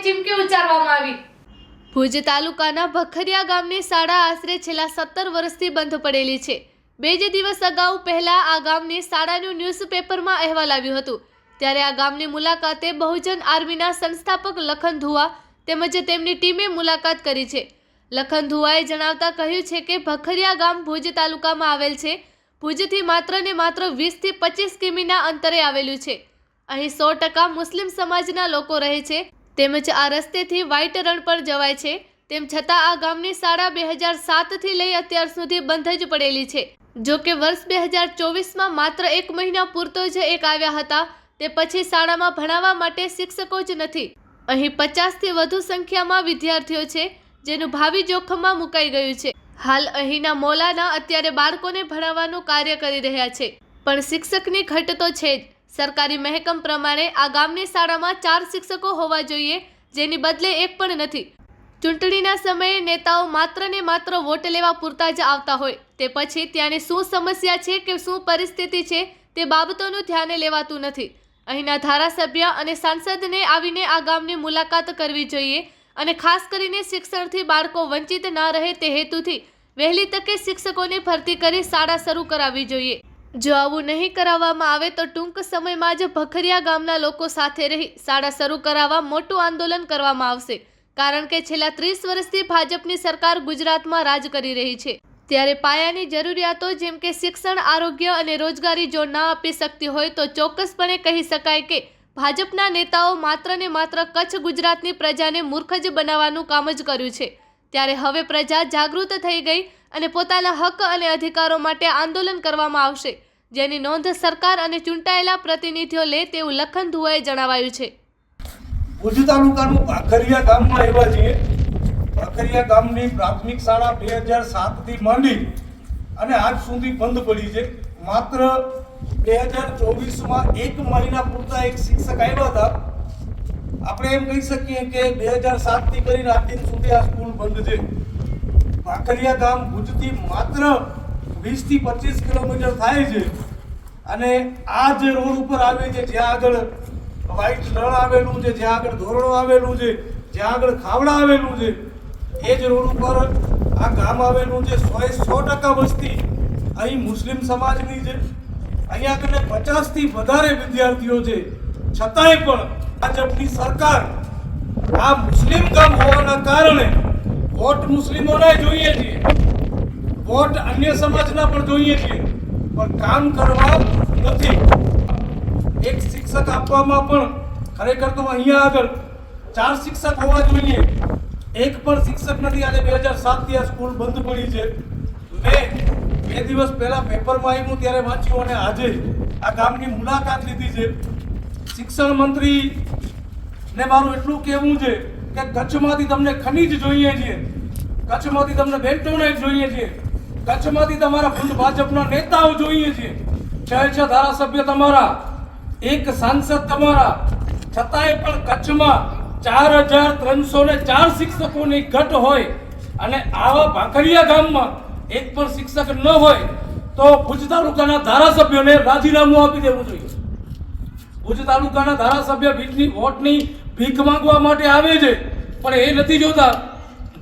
ચીમકી ઉચ્ચારવામાં આવી. ભુજ તાલુકાના ભખરિયા ગામની શાળા આશરે છેલ્લા સત્તર વર્ષથી બંધ પડેલી છે. બે જ દિવસ અગાઉ પહેલા આ ગામની શાળાનું ન્યૂઝપેપરમાં અહેવાલ આવ્યું હતું. ત્યારે આ ગામની મુલાકાતે બહુજન આર્મીના સંસ્થાપક લખન ધુવા તેમજ તેમની ટીમે મુલાકાત કરી છે. લખન ધુવાએ જણાવતા કહ્યું છે કે ભખરિયા ગામ ભુજ તાલુકામાં આવેલ છે. ભુજથી માત્ર ને માત્ર વીસથી પચીસ કિમીના અંતરે આવેલું છે. અહીં સો ટકા મુસ્લિમ સમાજના લોકો રહે છે. તેમજ આ રસ્તેથી વ્હાઇટ રણ પર જવાય છે. તેમ છતાં આ ગામની શાળા બે હજાર સાતથી લઈ અત્યાર સુધી બંધ જ પડેલી છે. જો કે વર્ષ બે હજાર ચોવીસમાં માત્ર એક મહિના પૂરતો જ એક આવ્યા હતા. તે પછી શાળામાં ભણાવવા માટે શિક્ષકો જ નથી. અહીં પચાસથી વધુ સંખ્યામાં વિદ્યાર્થીઓ છે, જેનું ભાવિ જોખમમાં મુકાઈ ગયું છે. હાલ અહીંના મોલાના અત્યારે બાળકોને ભણાવવાનું કાર્ય કરી રહ્યા છે. પણ શિક્ષકની ઘટ તો છે જ. સરકારી મહેકમ પ્રમાણે આ ગામની શાળામાં ચાર શિક્ષકો હોવા જોઈએ, જેની બદલે એક પણ નથી. ચૂંટણીના સમયે નેતાઓ માત્ર ને માત્ર વોટ લેવા પૂરતા જ આવતા હોય. તે પછી ત્યાંની શું સમસ્યા છે કે શું પરિસ્થિતિ છે તે બાબતોનું ધ્યાને લેવાતું નથી. અહીંના ધારાસભ્ય અને સાંસદને આવીને આ ગામની મુલાકાત કરવી જોઈએ અને ખાસ કરીને શિક્ષણથી બાળકો વંચિત ના રહે તે હેતુથી વહેલી તકે શિક્ષકોની ભરતી કરી શાળા શરૂ કરાવવી જોઈએ. જો આવું નહીં કરાવવામાં આવે તો ટૂંક સમયમાં જ ભખરિયા ગામના લોકો સાથે રહી શાળા શરૂ કરાવવા મોટું આંદોલન કરવામાં આવશે. કારણ કે છેલ્લા ત્રીસ વર્ષથી ભાજપની સરકાર ગુજરાતમાં રાજ કરી રહી છે. ત્યારે પાયાની જરૂરિયાતો જેમ કે શિક્ષણ, આરોગ્ય અને રોજગારી જો ના આપી શકતી હોય તો ચોક્કસપણે કહી શકાય કે ભાજપના નેતાઓ માત્ર ને માત્ર કચ્છ ગુજરાતની પ્રજાને મૂર્ખ જ બનાવવાનું કામ જ કર્યું છે. ત્યારે હવે પ્રજા જાગૃત થઈ ગઈ અને પોતાના હક અને અધિકારો માટે આંદોલન કરવામાં આવશે, જેની નોંધ સરકાર અને ચૂંટાયેલા પ્રતિનિધિઓ લે તેવું લખન ધુઆએ જણાવાયું છે. ભુજ તાલુકાનું ભાખરિયા ગામમાં આવ્યા છીએ. ભાખરિયા ગામની પ્રાથમિક શાળા બે હજાર સાતથી માંડી અને આજ સુધી બંધ પડી છે. માત્ર બે હજાર ચોવીસમાં એક મહિના પૂરતા એક શિક્ષક આવ્યા હતા. આપણે એમ કહી શકીએ કે બે હજાર સાતથી કરીને આજ સુધી આ સ્કૂલ બંધ છે. ભાખરિયા ગામ ભુજથી માત્ર વીસથી પચીસ કિલોમીટર થાય છે. અને આ જે રોડ ઉપર આવે છે, જ્યાં આગળ વ્હાઈટ રણ આવેલું છે, જ્યાં આગળ ધોરણો આવેલું છે, જ્યાં આગળ ખાવડા આવેલું છે, એ જ રોડ ઉપર આ ગામ આવેલું છે, સો સો ટકા વસ્તી અહીં મુસ્લિમ સમાજની છે. અહીંયા આગળ પચાસથી વધારે વિદ્યાર્થીઓ છે. છતાંય પણ ભાજપની સરકાર આ મુસ્લિમ કામ હોવાના કારણે વોટ મુસ્લિમોને જોઈએ છીએ. વોટ અન્ય સમાજના પણ જોઈએ છીએ. પણ કામ કરવા નથી. એક શિક્ષક આપવામાં પણ ખરેખર તો અહીંયા આગળ ચાર શિક્ષક હોવા જોઈએ. એક પણ શિક્ષક નથી. આજે બે હજાર સાતથી આ સ્કૂલ બંધ પડી છે. મેં બે દિવસ પહેલાં પેપરમાં આવ્યું, ત્યારે વાંચ્યું અને આજે આ ગામની મુલાકાત લીધી છે. શિક્ષણ મંત્રી ને મારું એટલું કહેવું છે કે કચ્છમાંથી તમને ખનીજ જોઈએ છે કચ્છમાંથી તમને બેન્ટોનેટ જોઈએ છે કચ્છમાંથી તમારા ખુદ ભાજપના નેતાઓ જોઈએ છે છ છ ધારાસભ્ય તમારા, એક સાંસદ તમારા. છતાંય પણ કચ્છમાં ચાર હજાર ત્રણસો ને ચાર શિક્ષકોની ઘટ હોય અને આવા ભાખરિયા ગામમાં એક પણ શિક્ષક ન હોય, તો ભુજ તાલુકાના ધારાસભ્યોને રાજીનામું આપી દેવું જોઈએ. ભુજ તાલુકાના ધારાસભ્ય ભીખની વોટની ભીખ માંગવા માટે આવે છે. પણ એ નથી જોતા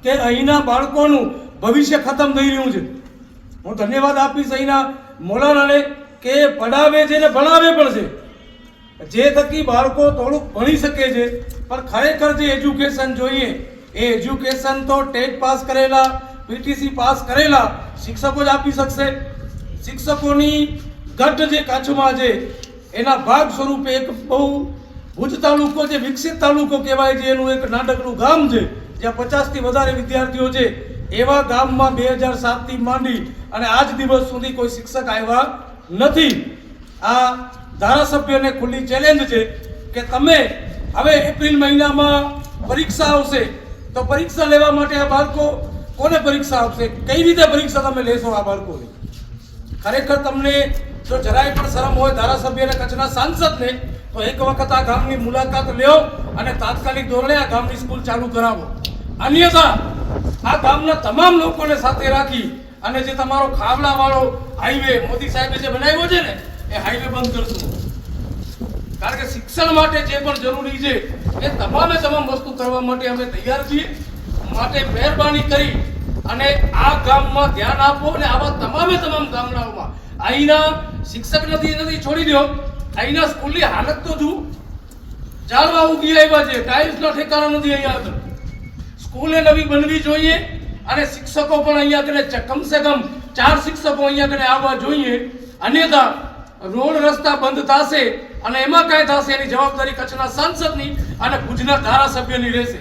કે અહીંના બાળકોનું ભવિષ્ય ખતમ થઈ રહ્યું છે. હું ધન્યવાદ આપીશ અહીંના મોલાનાને કે પઢાવે છે ને ભણાવે પણ છે. જે થકી બાળકો થોડુંક ભણી શકે છે, પણ ખરેખર જે એજ્યુકેશન જોઈએ, એ એજ્યુકેશન તો ટેટ પાસ કરેલા, પીટીસી પાસ કરેલા શિક્ષકો જ આપી શકશે. શિક્ષકોની ઘટ જે કચ્છમાં છે એના ભાગ સ્વરૂપે એક બહુ ભુજ તાલુકો જે વિકસિત તાલુકો કહેવાય છે, એનું એક નાટકનું ગામ છે, જ્યાં પચાસથી વધારે વિદ્યાર્થીઓ છે. એવા ગામમાં બે હજાર સાતથી માંડી અને આજ દિવસ સુધી કોઈ શિક્ષક આવ્યા નથી. આ ધારાસભ્યને ખુલ્લી ચેલેન્જ છે કે તમે હવે એપ્રિલ મહિનામાં પરીક્ષા આવશે, તો પરીક્ષા લેવા માટે આ બાળકો કોને પરીક્ષા આપશે? કઈ રીતે પરીક્ષા તમે લેશો આ બાળકોની? ખરેખર તમને જો જરાય પણ શરમ હોય ધારાસભ્ય અને કચ્છના સાંસદને, તો એક વખત આ ગામની મુલાકાત લ્યો અને તાત્કાલિક ધોરણે આ ગામની સ્કૂલ ચાલુ કરાવો. અન્યથા, આ ગામના તમામ લોકોને સાથે રાખી અને જે તમારો ખાવડા વાળો હાઈવે મોદી સાહેબે જે બનાવ્યો છે ને, એ હાઈવે બંધ કરશું. કારણ કે શિક્ષણ માટે જે પણ જરૂરી છે, એ તમામે તમામ વસ્તુ કરવા માટે અમે તૈયાર છીએ. માટે મહેરબાની કરી અને આ ગામમાં ધ્યાન આપો અને આવા તમામે તમામ ગામડાઓમાં અહીંના શિક્ષક નથી નથી છોડી દો અહીંના સ્કૂલની હાલત તો જુઓ. ચાલવા ઉગી આવ્યા છે ટાઇલ્સનો ઠેકાણો નથી અહીંયા સ્કૂલે નવી બનવી જોઈએ અને શિક્ષકો પણ અહીંયા કને કમસે કમ ચાર શિક્ષકો અહીંયા કને આવવા જોઈએ. અન્યથા રોડ રસ્તા બંધ થશે અને એમાં કાંઈ થશે એની જવાબદારી કચ્છના સાંસદની અને ભુજના ધારાસભ્યની રહેશે.